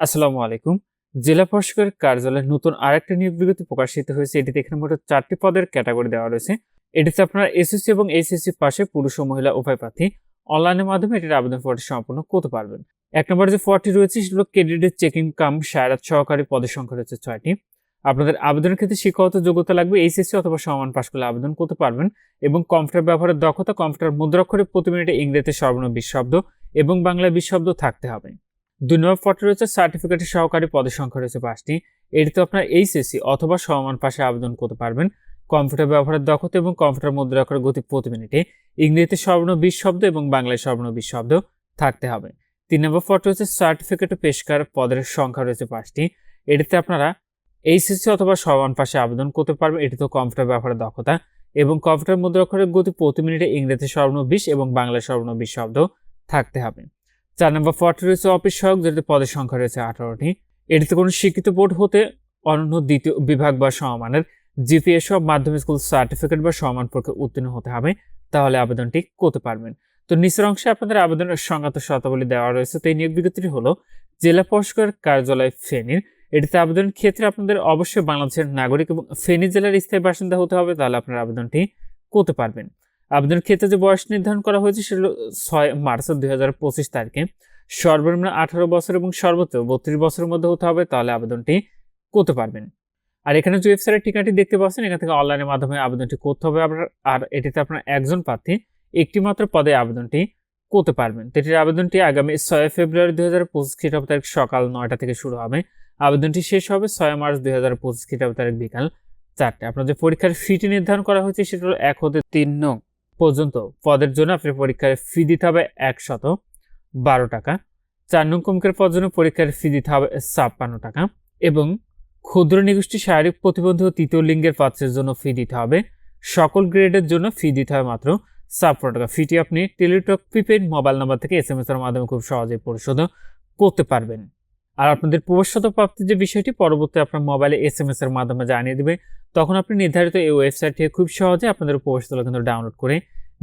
আসসালামু আলাইকুম। জেলা প্রশাসকের কার্যালয়ে নতুন আরেকটা নিয়োগ বিজ্ঞপ্তি প্রকাশিত হয়েছে। এটিতে এখানে মোট চারটি পদের ক্যাটাগরি দেওয়া রয়েছে। এটিতে আপনারা এসএসসি এবং এইচএসসি পাশে পুরুষ ও মহিলা উভয় প্রার্থী অনলাইনের মাধ্যমে এটির আবেদন ফর্মটি সম্পূর্ণ করতে পারবেন। এক নম্বর যে ফর্মটি রয়েছে সেগুলো ক্যান্ডিডেট চেকিং কাম সায়রাত সহকারী পদের সংখ্যা রয়েছে ছয়টি। আপনাদের আবেদনের ক্ষেত্রে শিক্ষাগত যোগ্যতা লাগবে এইচএসসি অথবা সমান পাশ করলে আবেদন করতে পারবেন এবং কম্পিউটার ব্যবহারের দক্ষতা, কম্পিউটার মুদ্রাক্ষরে প্রতি মিনিটে ইংরেজিতে সর্বনিম্ন বিশ শব্দ এবং বাংলায় বিশ শব্দ থাকতে হবে। দুই নম্বর ফটো রয়েছে সার্টিফিকেটের সহকারী পদের সংখ্যা রয়েছে পাঁচটি। এটিতে আপনার এইচএসসি অথবা সমান পাশে আবেদন করতে পারবেন। কম্পিউটার ব্যবহারের দক্ষতা এবং কম্পিউটার মুদ্রা করার গতি প্রতি মিনিটে ইংরেজিতে সর্বনিম্ন বিশ শব্দ এবং বাংলায় সর্বনিম্ন বিশ শব্দ থাকতে হবে। তিন নম্বর ফটো রয়েছে সার্টিফিকেট পেশকার পদের সংখ্যা রয়েছে পাঁচটি। এটিতে আপনারা এইচএসসি অথবা সমান পাশে আবেদন করতে পারবেন। এটিতে কম্পিউটার ব্যবহারের দক্ষতা এবং কম্পিউটার মধ্যে মুদ্রাক্ষরের গতি প্রতি মিনিটে ইংরেজিতে সর্বনিম্ন বিশ এবং বাংলায় সর্বনিম্ন বিশ শব্দ থাকতে হবে। চার নম্বর ফর্টি রয়েছে অফিস সহায়ক, যেটিতে পদের সংখ্যা রয়েছে আঠারোটি। এটিতে কোনো শিক্ষিত বোর্ড হতে অনন্য দ্বিতীয় বিভাগ বা সমমানের জিপিএস সব মাধ্যমিক স্কুল সার্টিফিকেট বা সমান পরীক্ষা উত্তীর্ণ হতে হবে, তাহলে আবেদনটি করতে পারবেন। তো নিচের অংশে আপনাদের আবেদনের সংজ্ঞাত শর্তাবলী দেওয়া রয়েছে, তো এই নিয়োগ বিজ্ঞপ্তিটি হলো জেলা পরিষ্কার কার্যালয় ফেনীর। এটিতে আবেদনের ক্ষেত্রে আপনাদের অবশ্যই বাংলাদেশের নাগরিক এবং ফেনী জেলার স্থায়ী বাসিন্দা হতে হবে, তাহলে আপনার আবেদনটি করতে পারবেন। আবেদনের ক্ষেত্রে যে বয়স নির্ধারণ করা হয়েছে সেটা ছয় মার্চ দুই হাজার পঁচিশ তারিখে। সর্বনিম্ন আঠারো বছর এবং সর্বোচ্চ বত্রিশ বছরের মধ্যে হতে হবে, তাহলে আবেদনটি করতে পারবেন। আর এখানে যে ওয়েবসাইটের ঠিকানাটি দেখতে পাচ্ছেন, এখান থেকে অনলাইনের মাধ্যমে আবেদনটি করতে হবে আপনার, আর এটিতে আপনার একজন প্রার্থী একটি মাত্র পদে আবেদনটি করতে পারবেন। এটির আবেদনটি আগামী ছয় ফেব্রুয়ারি দুই হাজার পঁচিশ খ্রিস্টাব্দ তারিখ সকাল নয়টা থেকে শুরু হবে। আবেদনটি শেষ হবে ছয় মার্চ দুই হাজার পঁচিশ খ্রিস্টাব্দ তারিখ বিকাল চারটে। আপনার যে পরীক্ষার ফিটি নির্ধারণ করা হয়েছে সেটা হলো এক হতে তিন নং। পর্যন্ত পদের জন্য আপনি পরীক্ষার ফি দিতে হবে একশত বারো টাকা। চার নং কমিকের পদের জন্য পরীক্ষার ফি দিতে হবে ছাপ্পান্ন টাকা এবং ক্ষুদ্র নিগোষ্ঠী শারীরিক প্রতিবন্ধী ও তৃতীয় লিঙ্গের পাত্রের জন্য ফি দিতে হবে। সকল গ্রেডের জন্য ফি দিতে হবে মাত্র ছাপ্পান্ন টাকা। ফিটি আপনি টেলিটক, প্রিপেড মোবাইল নাম্বার থেকে এস এম এস এর মাধ্যমে খুব সহজেই পরিশোধ করতে পারবেন। আর আপনাদের প্রবেশত প্রাপ্তির যে বিষয়টি, পরবর্তী আপনার মোবাইলে এস এম এস এর মাধ্যমে জানিয়ে দেবে। তখন আপনি নির্ধারিত এই ওয়েবসাইট থেকে খুব সহজে আপনাদের প্রবেশতলা কিন্তু ডাউনলোড করে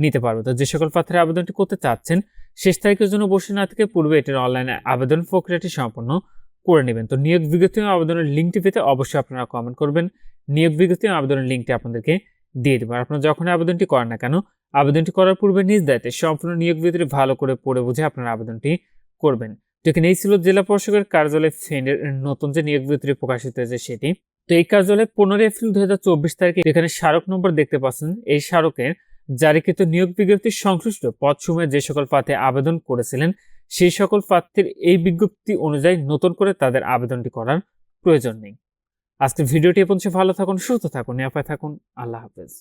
নিতে পারবে তো যে সকল প্রার্থীরা আবেদনটি করতে চাচ্ছেন, শেষ তারিখের জন্য বসে না থেকে পূর্বে এটির অনলাইনে আবেদন প্রক্রিয়াটি সম্পন্ন করে নেবেন। তো নিয়োগ বিজ্ঞপ্তি আবেদনের লিঙ্কটি পেতে অবশ্যই আপনারা কমেন্ট করবেন। নিয়োগ বিজ্ঞপ্তি আবেদনের লিঙ্কটি আপনাদেরকে দিয়ে দেবো। আর আপনারা যখন আবেদনটি করেন না কেন, আবেদনটি করার পূর্বে নিজ দায়িত্বে সম্পূর্ণ নিয়োগ বিজ্ঞপ্তি ভালো করে পড়ে বুঝে আপনারা আবেদনটি করবেন। তো এখানে এই ছিল জেলা প্রশাসকের কার্যালয় ফেন্ডের নতুন যে নিয়োগ বিজ্ঞপ্তি প্রকাশিত হয়েছে সেটি। তো এই কার্যালয়ে পনেরোই এপ্রিল দু হাজার চব্বিশ তারিখে এখানে স্মারক নম্বর দেখতে পাচ্ছেন, এই স্মারকের জারিকৃত নিয়োগ বিজ্ঞপ্তি সংশ্লিষ্ট পদসমূহে যে সকল প্রার্থী আবেদন করেছিলেন, সেই সকল প্রার্থীর এই বিজ্ঞপ্তি অনুযায়ী নতুন করে তাদের আবেদনটি করার প্রয়োজন নেই। আজকে ভিডিওটি এ পর্যন্ত, ভালো থাকুন, সুস্থ থাকুন, নিরাপদ থাকুন, আল্লাহ হাফেজ।